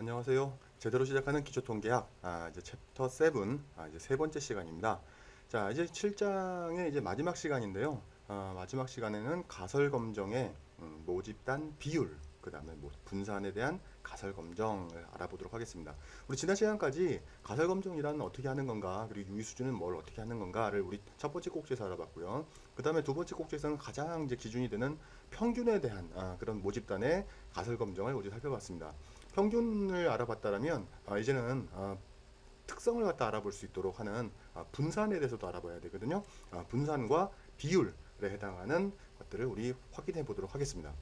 안녕하세요. 제대로 시작하는 기초 통계학 아, 이제 챕터 7 아, 이제 세 번째 시간입니다. 자, 이제 7장의 이제 마지막 시간인데요. 아, 마지막 시간에는 가설 검정의 음, 모집단 비율, 그 다음에 뭐 분산에 대한 가설 검정을 알아보도록 하겠습니다. 우리 지난 시간까지 가설 검정이란 어떻게 하는 건가, 그리고 유의 수준은 뭘 어떻게 하는 건가를 우리 첫 번째 꼭지에서 알아봤고요. 그 다음에 두 번째 꼭지에서는 가장 이제 기준이 되는 평균에 대한 아, 그런 모집단의 가설 검정을 우리 살펴봤습니다. 평균을 알아봤다라면 아, 이제는 아, 특성을 갖다 알아볼 수 있도록 하는 아, 분산에 대해서도 알아봐야 되거든요. 아, 분산과 비율에 해당하는 것들을 우리 확인해 보도록 하겠습니다.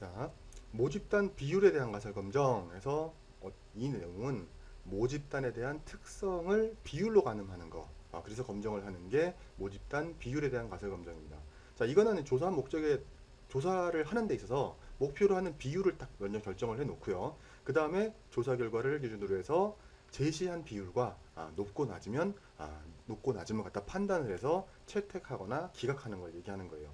자, 모집단 비율에 대한 가설 검정에서 어, 이 내용은 모집단에 대한 특성을 비율로 가늠하는 거. 아, 그래서 검정을 하는 게 모집단 비율에 대한 가설 검정입니다. 자, 이거는 조사 목적에 조사를 하는 데 있어서 목표로 하는 비율을 딱 먼저 결정을 해 놓고요. 그 다음에 조사 결과를 기준으로 해서 제시한 비율과 아, 높고 낮으면 아, 높고 낮음을 갖다 판단을 해서 채택하거나 기각하는 걸 얘기하는 거예요.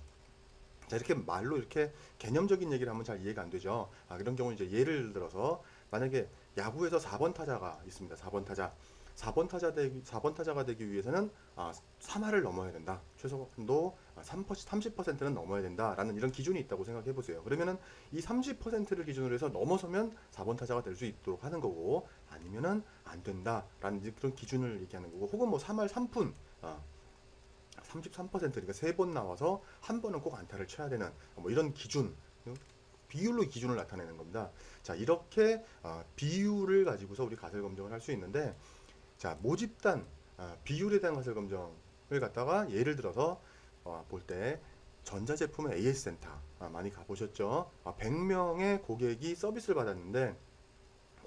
자 이렇게 말로 이렇게 개념적인 얘기를 하면 잘 이해가 안 되죠. 아, 그런 경우 이제 예를 들어서 만약에 야구에서 4번 타자가 있습니다. 4번 타자. 4번 타자 되기 4번 타자가 되기 위해서는 아, 3할을 넘어야 된다. 최소한도 3% 30%는 넘어야 된다라는 이런 기준이 있다고 생각해 보세요. 그러면은 이 30%를 기준으로 해서 넘어서면 4번 타자가 될 수 있도록 하는 거고 아니면은 안 된다라는 그런 기준을 얘기하는 거고 혹은 뭐 3할 3푼 아, 33% 그러니까 세 번 나와서 한 번은 꼭 안타를 쳐야 되는 뭐 이런 기준 비율로 기준을 나타내는 겁니다. 자 이렇게 어, 비율을 가지고서 우리 가설 검정을 할 수 있는데 자 모집단 아, 비율에 대한 가설 검정을 갖다가 예를 들어서 어, 볼때 전자제품의 AS 센터 아, 많이 가보셨죠? 아, 100명의 고객이 서비스를 받았는데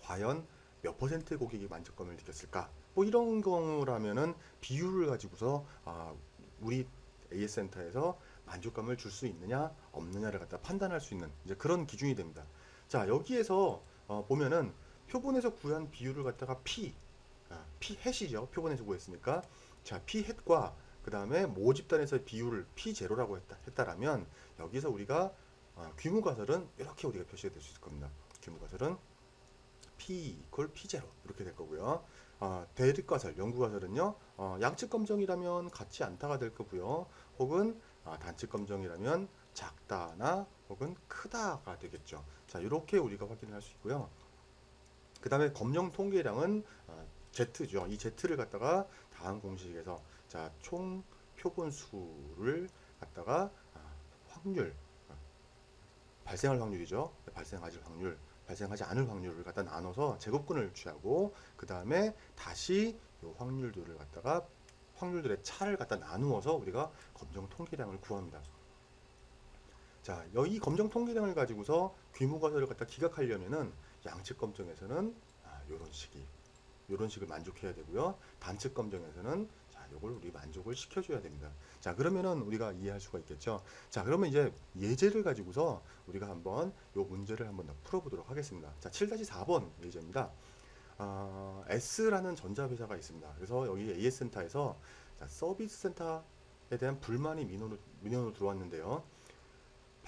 과연 몇 퍼센트의 고객이 만족감을 느꼈을까? 뭐 이런 경우라면은 비율을 가지고서 아, 우리 AS 센터에서 만족감을 줄 수 있느냐 없느냐를 갖다 판단할 수 있는 이제 그런 기준이 됩니다. 자 여기에서 어, 보면은 표본에서 구한 비율을 갖다가 P 아, P 햇이죠. 표본에서 구했으니까 자 P 햇과 그 다음에 모 집단에서의 비율을 P 제로라고 했다 했다라면 여기서 우리가 아, 규모 가설은 이렇게 우리가 표시가 될 수 있을 겁니다. 규모 가설은 P 이퀄 P 제로 이렇게 될 거고요. 아, 대립 가설, 연구 가설은요. 어, 양측 검정이라면 같지 않다가 될 거고요. 혹은 아, 단측 검정이라면 작다나 혹은 크다가 되겠죠. 자, 이렇게 우리가 확인을 할 수 있고요. 그 다음에 검정 통계량은 아, Z죠. 이 Z를 갖다가 다음 공식에서 자, 총 표본 수를 갖다가 아, 확률 아, 발생할 확률이죠. 발생하지 확률, 발생하지 않을 확률을 갖다 나눠서 제곱근을 취하고 그 다음에 다시 요 확률들을 갖다가 확률들의 차를 갖다 나누어서 우리가 검정 통계량을 구합니다. 자, 여기 검정 통계량을 가지고서 가설을 갖다 기각하려면은 양측 검정에서는 아, 요런 식이 요런 식을 만족해야 되고요. 단측 검정에서는 자, 요걸 우리 만족을 시켜줘야 됩니다. 자, 그러면은 우리가 이해할 수가 있겠죠. 자, 그러면 이제 예제를 가지고서 우리가 한번 요 문제를 한번 더 풀어보도록 하겠습니다. 자, 7-4번 예제입니다. 아, S라는 전자회사가 있습니다. 그래서 여기 AS 센터에서 자, 서비스 센터에 대한 불만이 민원으로, 민원으로 들어왔는데요.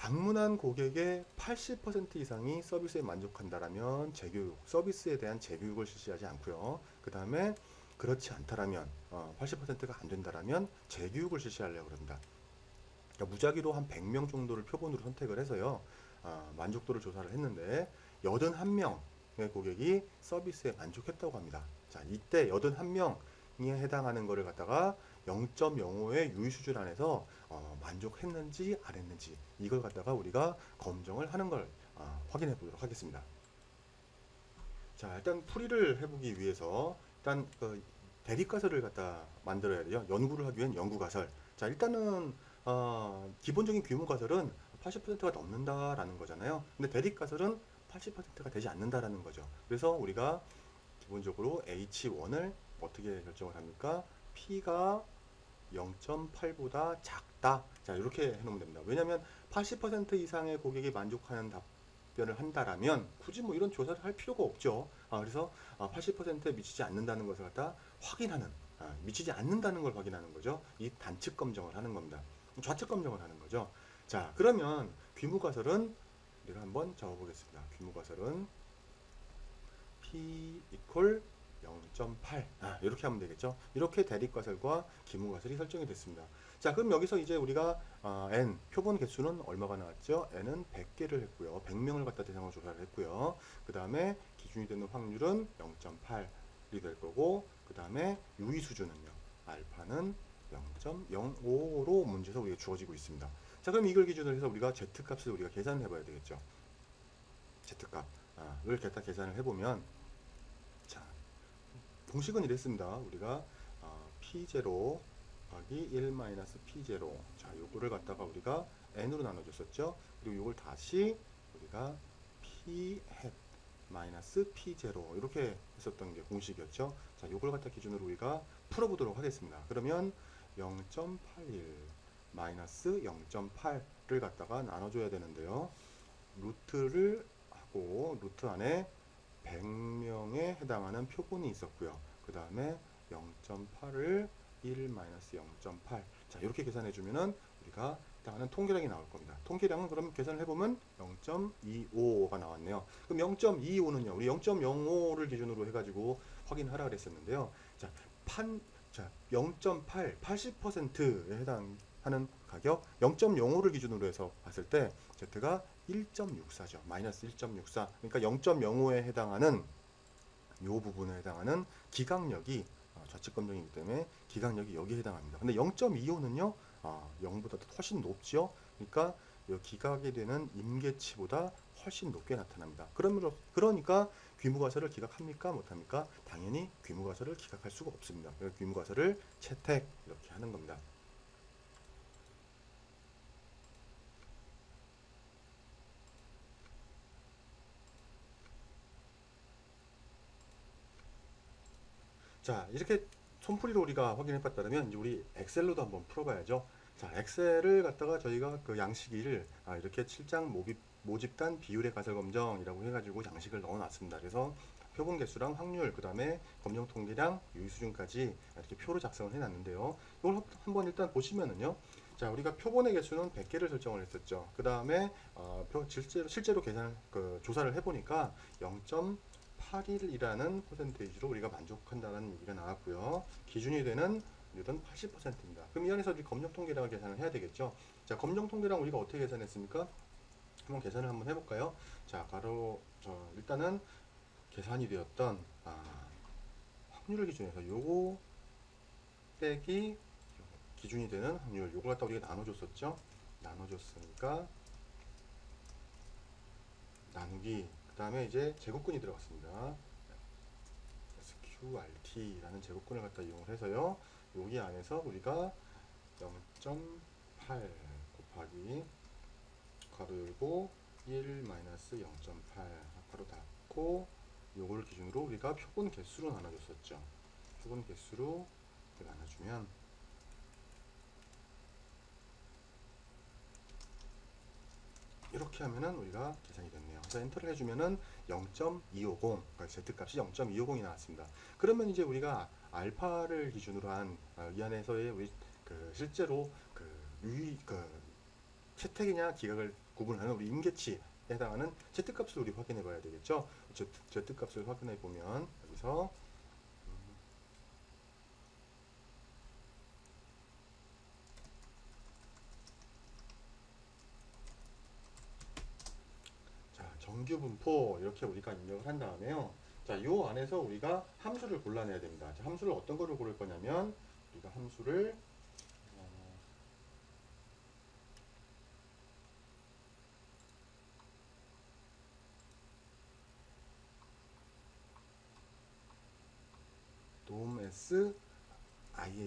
방문한 고객의 80% 이상이 서비스에 만족한다라면 재교육, 서비스에 대한 재교육을 실시하지 않고요. 그 다음에 그렇지 않다라면 어, 80%가 안 된다라면 재교육을 실시하려고 합니다. 그러니까 무작위로 한 100명 정도를 표본으로 선택을 해서요. 아, 만족도를 조사를 했는데 81명의 고객이 서비스에 만족했다고 합니다. 자, 이때 81명에 해당하는 거를 갖다가 0.05의 유의 수준 안에서 어, 만족했는지 안 했는지 이걸 갖다가 우리가 검정을 하는 걸 어, 확인해 보도록 하겠습니다. 자, 일단 풀이를 해보기 위해서 일단 그 대립가설을 갖다 만들어야 돼요. 연구를 하기 위한 연구가설. 자, 일단은 어, 기본적인 규모 가설은 80%가 넘는다라는 거잖아요. 근데 대립가설은 80%가 되지 않는다라는 거죠. 그래서 우리가 기본적으로 H1을 어떻게 결정을 합니까? P가 0.8보다 작다. 자, 이렇게 해놓으면 됩니다. 왜냐하면 80% 이상의 고객이 만족하는 답변을 한다라면 굳이 뭐 이런 조사를 할 필요가 없죠. 아, 그래서 80%에 미치지 않는다는 것을 갖다 확인하는, 아, 미치지 않는다는 걸 확인하는 거죠. 이 단측 검정을 하는 겁니다. 좌측 검정을 하는 거죠. 자, 그러면 가설은 우리가 한번 적어보겠습니다. 가설은 p equal 0.8 아, 이렇게 하면 되겠죠. 이렇게 대립과설과 기무과설이 설정이 됐습니다. 자, 그럼 여기서 이제 우리가 아, n 표본 개수는 얼마가 나왔죠? n은 100개를 했고요. 100명을 갖다 대상으로 조사를 했고요. 그 다음에 기준이 되는 확률은 0.8이 될 거고, 그 다음에 유의 수준은요. 알파는 0.05로 문제에서 우리가 주어지고 있습니다. 자, 그럼 이걸 기준으로 해서 우리가 z 값을 우리가 계산을 해봐야 되겠죠. z 값을 갖다 계산을 해보면, 자, 공식은 이랬습니다. 우리가 어, p0 곱하기 1 마이너스 p0 자 요거를 갖다가 우리가 n으로 나눠줬었죠? 그리고 요걸 다시 우리가 p hat 마이너스 p0 이렇게 했었던 게 공식이었죠? 자 요걸 갖다 기준으로 우리가 풀어보도록 하겠습니다. 그러면 0.81 마이너스 0.8를 갖다가 나눠줘야 되는데요. 루트를 하고 루트 안에 100명에 해당하는 표본이 있었고요 그 다음에 0.8을 1 마이너스 0.8. 자, 이렇게 계산해 주면은 우리가 해당하는 통계량이 나올 겁니다. 통계량은 그럼 계산을 해보면 0.25가 나왔네요. 그럼 0.25는요, 우리 0.05를 기준으로 해가지고 확인하라 그랬었는데요. 자, 판, 자, 0.8, 80%에 해당하는 가격 0.05를 기준으로 해서 봤을 때 Z가 1.64죠. 마이너스 1.64. 그러니까 0.05에 해당하는 요 부분에 해당하는 기강력이 어, 좌측 검정이기 때문에 기강력이 여기에 해당합니다. 근데 0.25는요, 아, 0보다 훨씬 높죠. 그러니까 이 기각이 되는 임계치보다 훨씬 높게 나타납니다. 그러므로 그러니까 귀무가설을 기각합니까 못합니까? 당연히 귀무가설을 기각할 수가 없습니다. 귀무가설을 채택 이렇게 하는 겁니다. 자 이렇게 손풀이로 우리가 확인해 봤다면 이제 우리 엑셀로도 한번 풀어봐야죠. 자 엑셀을 갖다가 저희가 그 양식을 아, 이렇게 7장 모집, 모집단 비율의 가설 검정이라고 해가지고 양식을 넣어놨습니다. 그래서 표본 개수랑 확률, 그 다음에 검정 통계량, 유의 수준까지 이렇게 표로 작성을 해놨는데요. 이걸 한- 한번 일단 보시면은요. 자, 우리가 표본의 개수는 100개를 설정을 했었죠. 그 다음에 어, 표- 실제로, 실제로 계산 그 조사를 해보니까 0.81이라는 퍼센테이지로 우리가 만족한다는 얘기가 나왔고요. 기준이 되는률은 80%입니다. 그럼 이 안에서 우리 검정 통계량을 계산을 해야 되겠죠. 자, 검정 통계량 우리가 어떻게 계산했습니까? 한번 계산을 한번 해볼까요? 자, 바로 저 일단은 계산이 되었던 아, 확률을 기준해서 요거 빼기 기준이 되는 확률 요걸 갖다 우리가 나눠줬었죠. 나눠줬으니까 나누기 그 다음에 이제 제곱근이 들어갔습니다. SQRT라는 제곱근을 갖다 이용을 해서요. 여기 안에서 우리가 0.8 곱하기 가로 열고 1 마이너스 0.8 가로 닫고 요걸 기준으로 우리가 표본 개수로 나눠줬었죠. 표본 개수로 나눠주면 이렇게 하면은 우리가 계산이 됐네요. 그래서 엔터를 해주면은 0.250, 그러니까 z 값이 0.250이 나왔습니다. 그러면 이제 우리가 알파를 기준으로 한 이 안에서의 우리 그 실제로 그 유의 그 채택이냐 기각을 구분하는 우리 임계치에 해당하는 z 값을 우리 확인해 봐야 되겠죠. z, z 값을 확인해 보면 여기서 음, 자, 정규 분포 이렇게 우리가 입력을 한 다음에요. 자, 요 안에서 우리가 함수를 골라내야 됩니다. 자, 함수를 어떤 거를 고를 거냐면 우리가 함수를 어, 돔S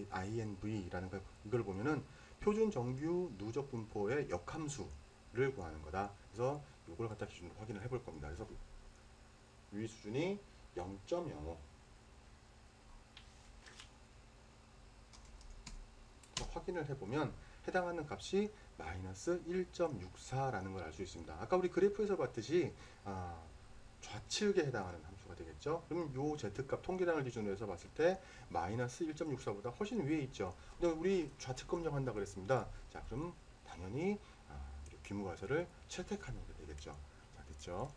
INV라는 거 이걸 보면은 표준 정규 누적 분포의 역함수 를 구하는 거다. 그래서 이걸 갖다 기준으로 확인을 해볼 겁니다. 그래서 유의 수준이 0.05 확인을 해보면 해당하는 값이 마이너스 1.64라는 걸 알 수 있습니다. 아까 우리 그래프에서 봤듯이 아, 좌측에 해당하는 함수가 되겠죠. 그럼 요 z값 통계량을 기준으로 해서 봤을 때 마이너스 1.64보다 훨씬 위에 있죠. 근데 우리 좌측 검정한다 그랬습니다. 자, 그럼 당연히 아, 귀무가설을 채택하는 게 되겠죠. 자, 됐죠.